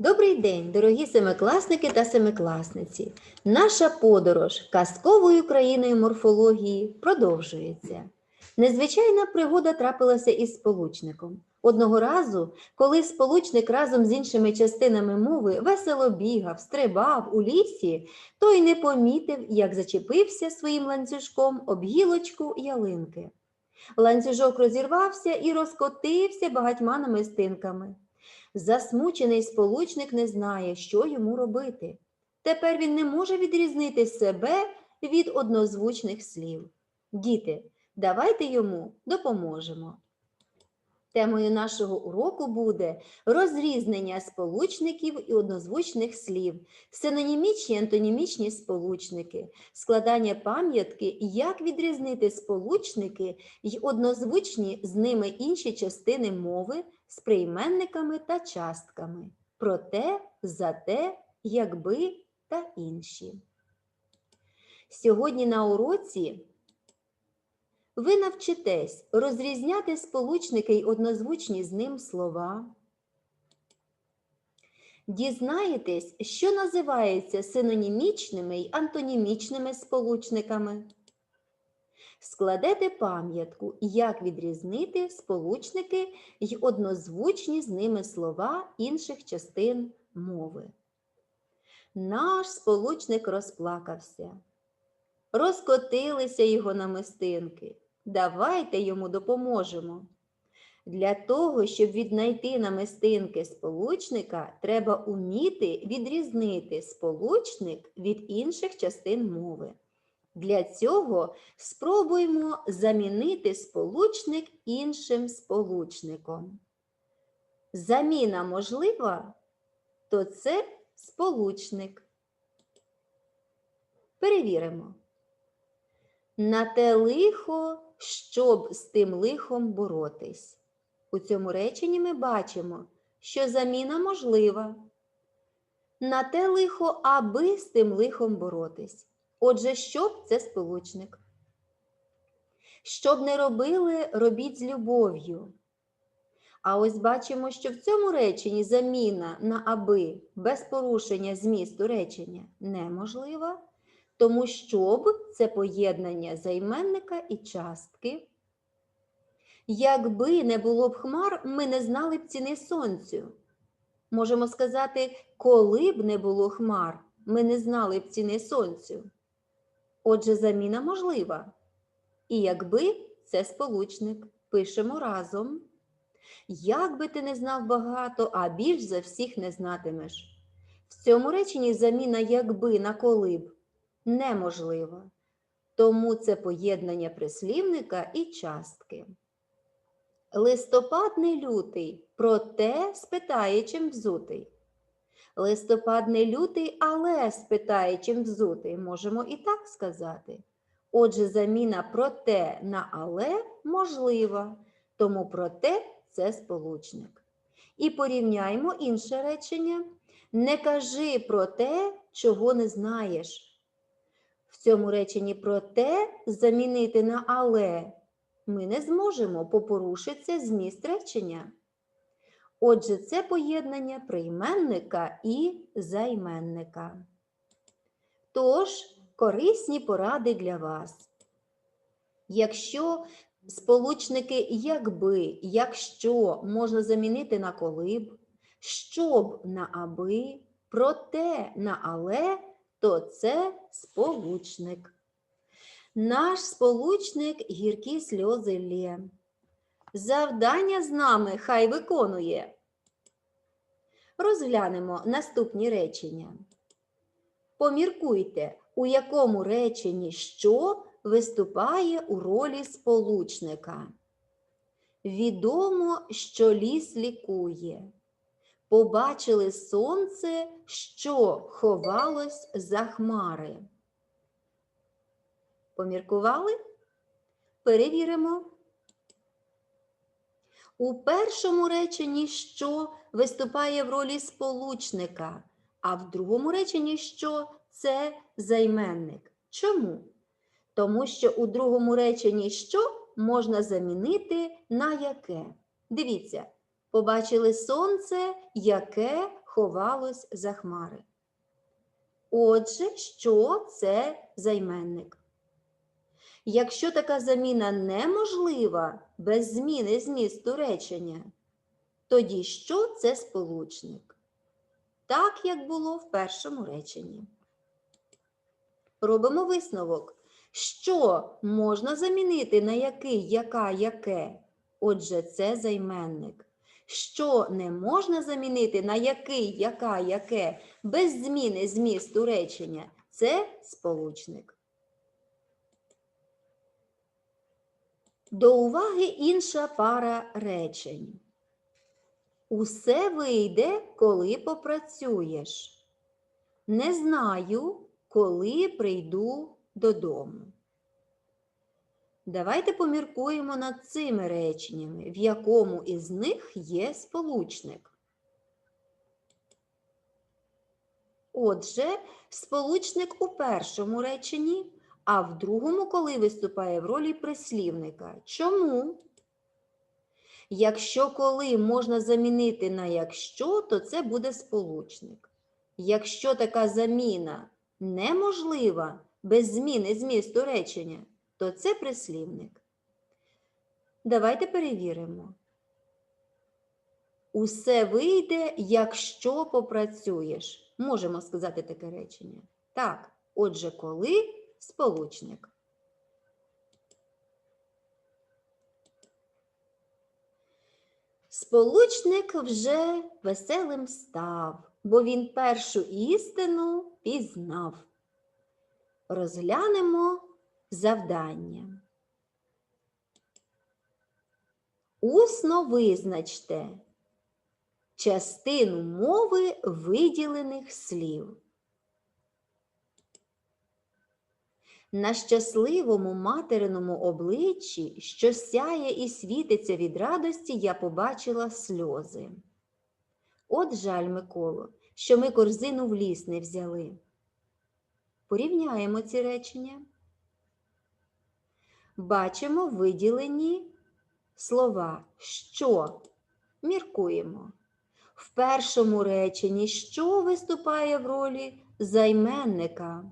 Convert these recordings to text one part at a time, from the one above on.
Добрий день, дорогі семикласники та семикласниці. Наша подорож казковою країною морфології продовжується. Незвичайна пригода трапилася із сполучником. Одного разу, коли сполучник разом з іншими частинами мови весело бігав, стрибав у лісі, той не помітив, як зачепився своїм ланцюжком об гілочку ялинки. Ланцюжок розірвався і розкотився багатьма намистинками. Засмучений сполучник не знає, що йому робити. Тепер він не може відрізнити себе від однозвучних слів. Діти, давайте йому допоможемо. Темою нашого уроку буде розрізнення сполучників і однозвучних слів, синонімічні антонімічні сполучники, складання пам'ятки, як відрізнити сполучники й однозвучні з ними інші частини мови з прийменниками та частками, проте, зате, якби та інші. Сьогодні на уроці ви навчитесь розрізняти сполучники й однозвучні з ним слова. Дізнаєтесь, що називається синонімічними й антонімічними сполучниками. Складете пам'ятку, як відрізнити сполучники й однозвучні з ними слова інших частин мови. Наш сполучник розплакався. Розкотилися його намистинки. Давайте йому допоможемо. Для того, щоб віднайти намистинки сполучника, треба уміти відрізнити сполучник від інших частин мови. Для цього спробуємо замінити сполучник іншим сполучником. Заміна можлива, то це сполучник. Перевіримо. На те лихо, щоб з тим лихом боротись. У цьому реченні ми бачимо, що заміна можлива. На те лихо, аби з тим лихом боротись. Отже, щоб це сполучник. Щоб не робили, робіть з любов'ю. А ось бачимо, що в цьому реченні заміна на аби без порушення змісту речення неможлива, тому щоб це поєднання займенника і частки. Якби не було б хмар, ми не знали б ціни сонцю. Можемо сказати, коли б не було хмар, ми не знали б ціни сонцю. Отже, заміна можлива. І якби це сполучник, пишемо разом. Як би ти не знав багато, а більш за всіх не знатимеш. В цьому реченні заміна якби на коли б неможлива. Тому це поєднання прислівника і частки. Листопад не лютий, проте спитає, чим взутий. Листопад не лютий, але спитає, чим взутий. Можемо і так сказати. Отже, заміна проте на але можлива, тому проте це сполучник. І порівняємо інше речення. Не кажи про те, чого не знаєш. В цьому реченні проте замінити на але ми не зможемо, бо порушиться зміст речення. Отже, це поєднання прийменника і займенника. Тож, корисні поради для вас. Якщо сполучники якби, якщо можна замінити на коли б, щоб на аби, проте на але, то це сполучник. Наш сполучник гіркі сльози лє. Завдання з нами хай виконує. Розглянемо наступні речення. Поміркуйте, у якому реченні що виступає у ролі сполучника. Відомо, що ліс лікує. Побачили сонце, що ховалось за хмари. Поміркували? Перевіримо. У першому реченні що виступає в ролі сполучника, а в другому реченні що це займенник. Чому? Тому що у другому реченні що можна замінити на яке. Дивіться, побачили сонце, яке ховалось за хмари. Отже, що це займенник? Якщо така заміна неможлива без зміни змісту речення, тоді що це сполучник? Так, як було в першому реченні. Робимо висновок. Що можна замінити на який, яка, яке? Отже, це займенник. Що не можна замінити на який, яка, яке без зміни змісту речення? Це сполучник. До уваги інша пара речень. Усе вийде, коли попрацюєш. Не знаю, коли прийду додому. Давайте поміркуємо над цими реченнями, в якому із них є сполучник. Отже, сполучник у першому реченні, а в другому, коли виступає в ролі прислівника. Чому? Якщо коли можна замінити на якщо, то це буде сполучник. Якщо така заміна неможлива без зміни змісту речення, то це прислівник. Давайте перевіримо. Усе вийде, якщо попрацюєш. Можемо сказати таке речення. Так, отже, коли сполучник. Сполучник вже веселим став, бо він першу істину пізнав. Розглянемо завдання. Усно визначте частину мови виділених слів. На щасливому материному обличчі, що сяє і світиться від радості, я побачила сльози. От жаль, Миколо, що ми корзину в ліс не взяли. Порівняємо ці речення. Бачимо виділені слова що. Міркуємо. В першому реченні що виступає в ролі займенника.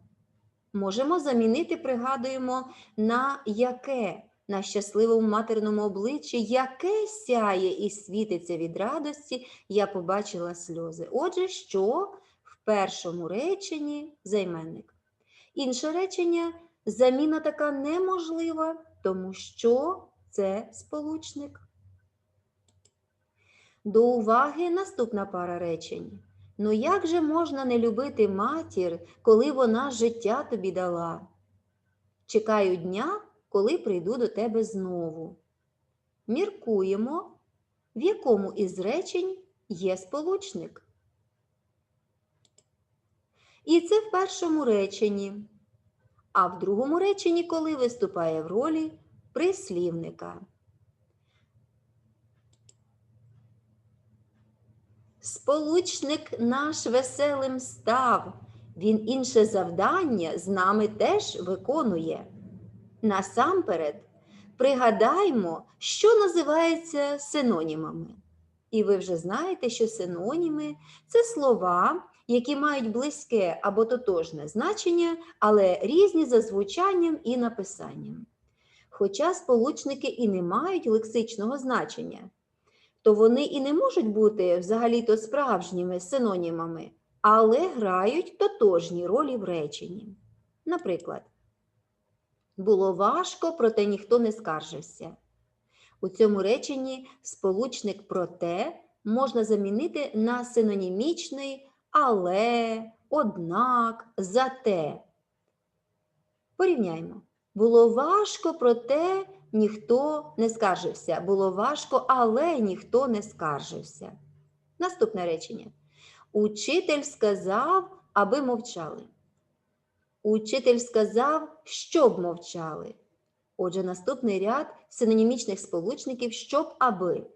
Можемо замінити, пригадуємо, на яке на щасливому матерному обличчі, яке сяє і світиться від радості, я побачила сльози. Отже, що в першому реченні займенник. Інше речення заміна така неможлива, тому що це сполучник. До уваги наступна пара речень. Ну як же можна не любити матір, коли вона життя тобі дала? Чекаю дня, коли прийду до тебе знову. Міркуємо, в якому із речень є сполучник. І це в першому реченні, а в другому реченні, коли виступає в ролі прислівника. Сполучник наш веселим став, він інше завдання з нами теж виконує. Насамперед, пригадаймо, що називається синонімами. І ви вже знаєте, що синоніми це слова, які мають близьке або тотожне значення, але різні за звучанням і написанням. Хоча сполучники і не мають лексичного значення, то вони і не можуть бути взагалі-то справжніми синонімами, але грають тотожні ролі в реченні. Наприклад, було важко, проте ніхто не скаржився. У цьому реченні сполучник проте можна замінити на синонімічний але, однак, зате. Порівняймо. Було важко, проте ніхто не скаржився. Було важко, але ніхто не скаржився. Наступне речення. Учитель сказав, аби мовчали. Учитель сказав, щоб мовчали. Отже, наступний ряд синонімічних сполучників щоб аби.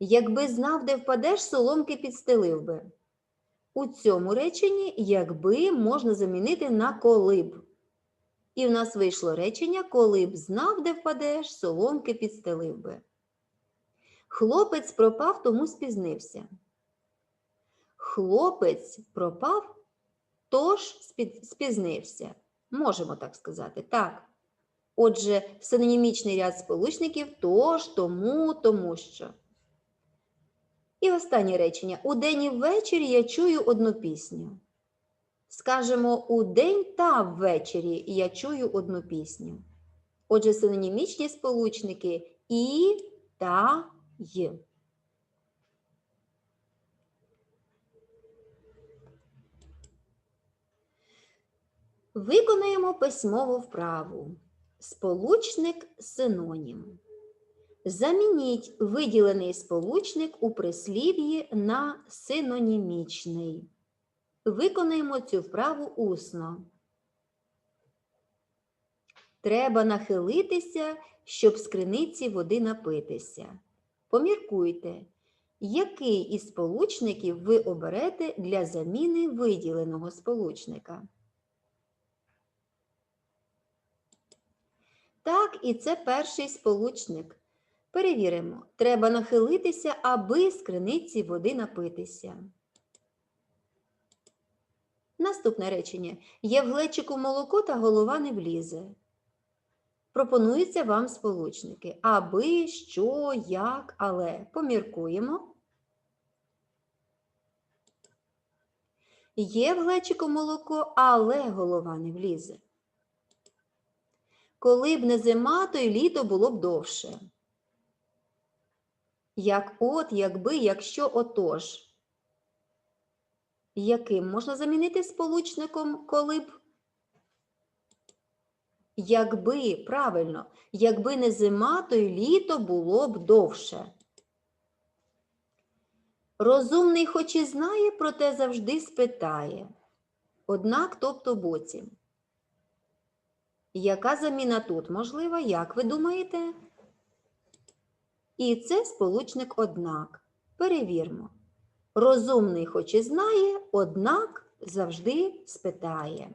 Якби знав, де впадеш, соломки підстелив би. У цьому реченні якби можна замінити на коли б. І в нас вийшло речення, коли б знав, де впадеш, соломки підстелив би. Хлопець пропав, тому спізнився. Хлопець пропав, тож спізнився. Можемо так сказати. Так. Отже, синонімічний ряд сполучників тож, тому, тому що. І останнє речення. Удень і ввечері я чую одну пісню. Скажемо, удень та ввечері я чую одну пісню. Отже, синонімічні сполучники і, та, й. Виконаємо письмову вправу. Сполучник синонім. Замініть виділений сполучник у прислів'ї на синонімічний. Виконаємо цю вправу усно. Треба нахилитися, щоб з криниці води напитися. Поміркуйте, який із сполучників ви оберете для заміни виділеного сполучника. Так, і це перший сполучник. Перевіримо. Треба нахилитися, аби з криниці води напитися. Наступне речення. Є в глечику молоко та голова не влізе. Пропонуються вам сполучники. Аби, що, як, але. Поміркуємо. Є в глечику молоко, але голова не влізе. Коли б не зима, то й літо було б довше. Як от, якби, якщо отож. Яким можна замінити сполучником, коли б? Якби, правильно, якби не зима, то й літо було б довше. Розумний хоч і знає, проте завжди спитає. Однак, тобто боці. Яка заміна тут можлива, як ви думаєте? І це сполучник однак. Перевірмо. Розумний хоч і знає, однак завжди спитає.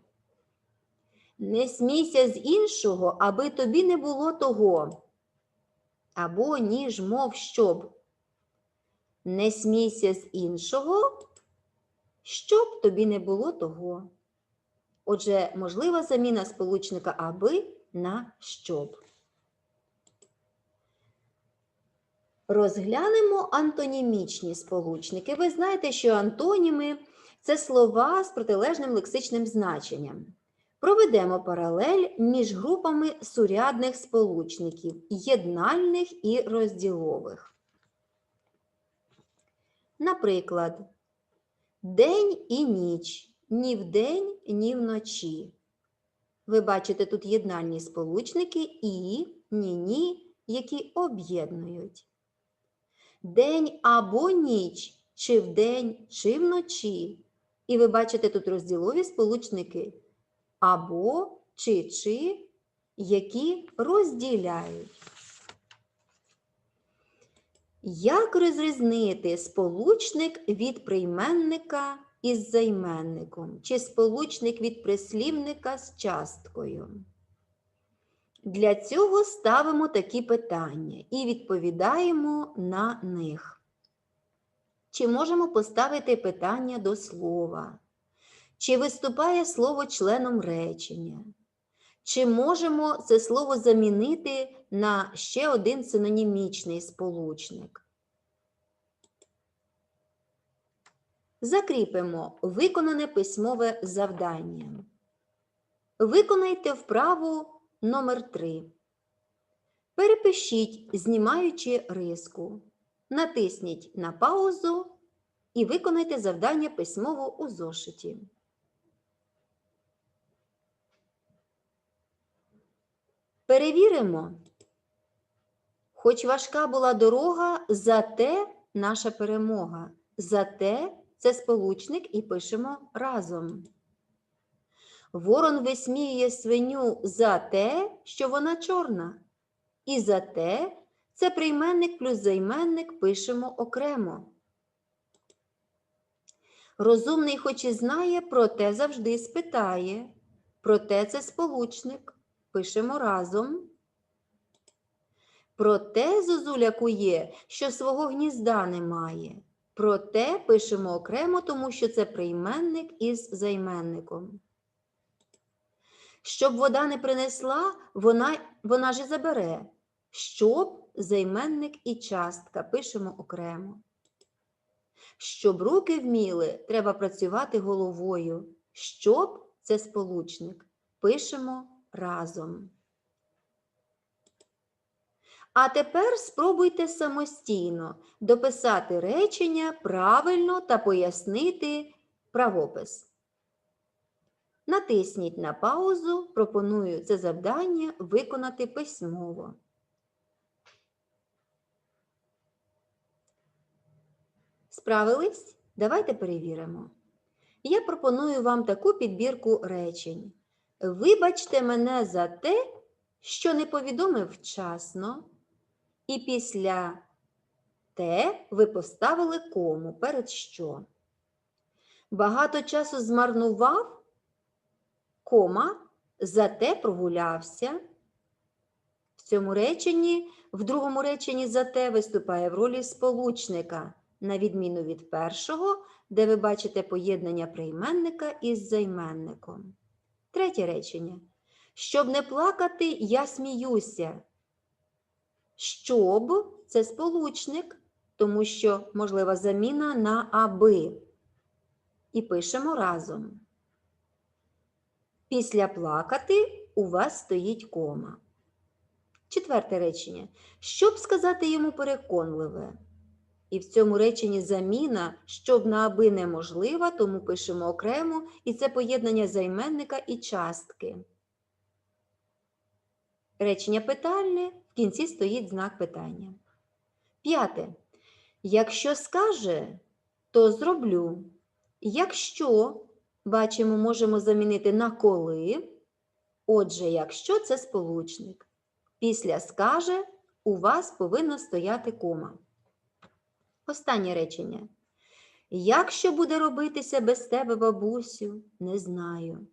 Не смійся з іншого, аби тобі не було того. Або ніж, мов щоб. Не смійся з іншого, щоб тобі не було того. Отже, можлива заміна сполучника аби на щоб. Розглянемо антонімічні сполучники. Ви знаєте, що антоніми це слова з протилежним лексичним значенням. Проведемо паралель між групами сурядних сполучників єднальних і розділових. Наприклад, день і ніч ні вдень, ні вночі. Ви бачите тут єднальні сполучники і, ні-ні, які об'єднують. День або ніч, чи вдень, чи вночі. І ви бачите тут розділові сполучники або чи чи, які розділяють. Як розрізнити сполучник від прийменника із займенником, чи сполучник від прислівника з часткою? Для цього ставимо такі питання і відповідаємо на них. Чи можемо поставити питання до слова? Чи виступає слово членом речення? Чи можемо це слово замінити на ще один синонімічний сполучник? Закріпимо виконане письмове завдання. Виконайте вправу номер 3 Перепишіть, знімаючи риску. Натисніть на паузу і виконайте завдання письмово у зошиті. Перевіримо. Хоч важка була дорога, зате наша перемога. Зате це сполучник і пишемо разом. Ворон висміює свиню за те, що вона чорна. І за те це прийменник плюс займенник пишемо окремо. Розумний хоч і знає, проте завжди спитає. Проте це сполучник. Пишемо разом. Проте зозуля кує, що свого гнізда немає. Проте пишемо окремо, тому що це прийменник із займенником. Щоб вода не принесла, вона, вона ж і забере. Щоб займенник і частка пишемо окремо. Щоб руки вміли, треба працювати головою. Щоб це сполучник. Пишемо разом. А тепер спробуйте самостійно дописати речення правильно та пояснити правопис. Натисніть на паузу, пропоную це завдання виконати письмово. Справились? Давайте перевіримо. Я пропоную вам таку підбірку речень. Вибачте мене за те, що не повідомив вчасно, і після те ви поставили кому перед що. Багато часу змарнував, кома, зате прогулявся. В цьому реченні, в другому реченні зате виступає в ролі сполучника, на відміну від першого, де ви бачите поєднання прийменника із займенником. Третє речення. Щоб не плакати, я сміюся. Щоб це сполучник, тому що можлива заміна на аби. І пишемо разом. Після плакати у вас стоїть кома. Четверте речення. Щоб сказати йому переконливе. І в цьому реченні заміна, щоб на аби неможлива, тому пишемо окремо, і це поєднання займенника і частки. Речення питальне, в кінці стоїть знак питання. П'яте. Якщо скаже, то зроблю. Якщо, бачимо, можемо замінити на коли. Отже, якщо це сполучник. Після скаже у вас повинна стояти кома. Останнє речення. Якщо буде робитися без тебе, бабусю, не знаю.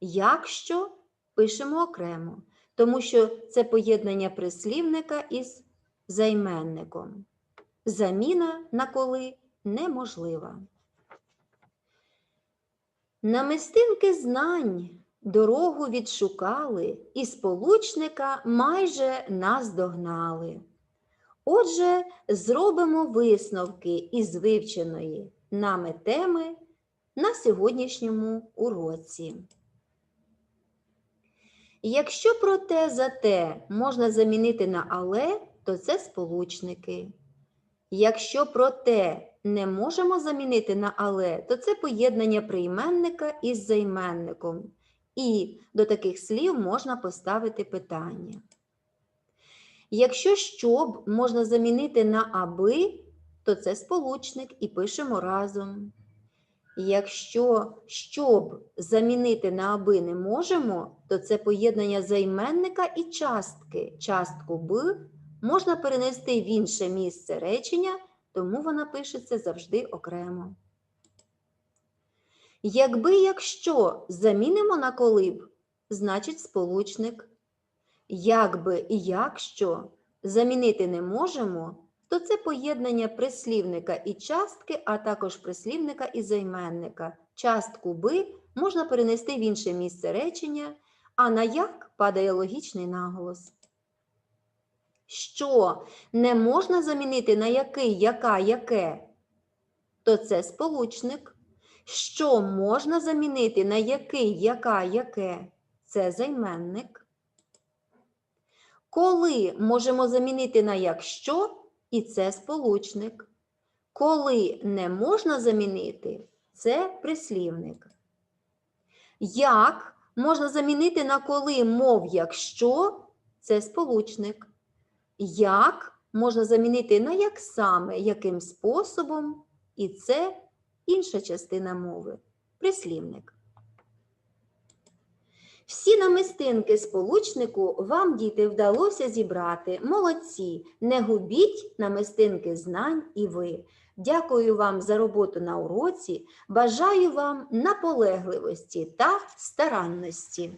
Якщо пишемо окремо, тому що це поєднання прислівника із займенником. Заміна на коли неможлива. Намистинки знань дорогу відшукали, і сполучника майже наздогнали. Отже, зробимо висновки із вивченої нами теми на сьогоднішньому уроці. Якщо проте за те можна замінити на але, то це сполучники. Якщо проте не можемо замінити на але, то це поєднання прийменника із займенником. І до таких слів можна поставити питання. Якщо щоб можна замінити на аби, то це сполучник і пишемо разом. Якщо щоб замінити на аби не можемо, то це поєднання займенника і частки. Частку б можна перенести в інше місце речення, тому вона пишеться завжди окремо. Якби якщо замінимо на коли б, значить сполучник. Якби і якщо замінити не можемо, то це поєднання прислівника і частки, а також прислівника і займенника. Частку би можна перенести в інше місце речення, а на як падає логічний наголос. Що не можна замінити на який, яка, яке, то це сполучник. Що можна замінити на який, яка, яке, це займенник. Коли можемо замінити на якщо, і це сполучник. Коли не можна замінити, це прислівник. Як можна замінити на коли, мов якщо, це сполучник. Як можна замінити на як саме, яким способом, і це інша частина мови прислівник. Всі намистинки сполучнику вам, діти, вдалося зібрати. Молодці! Не губіть намистинки знань і ви. Дякую вам за роботу на уроці. Бажаю вам наполегливості та старанності.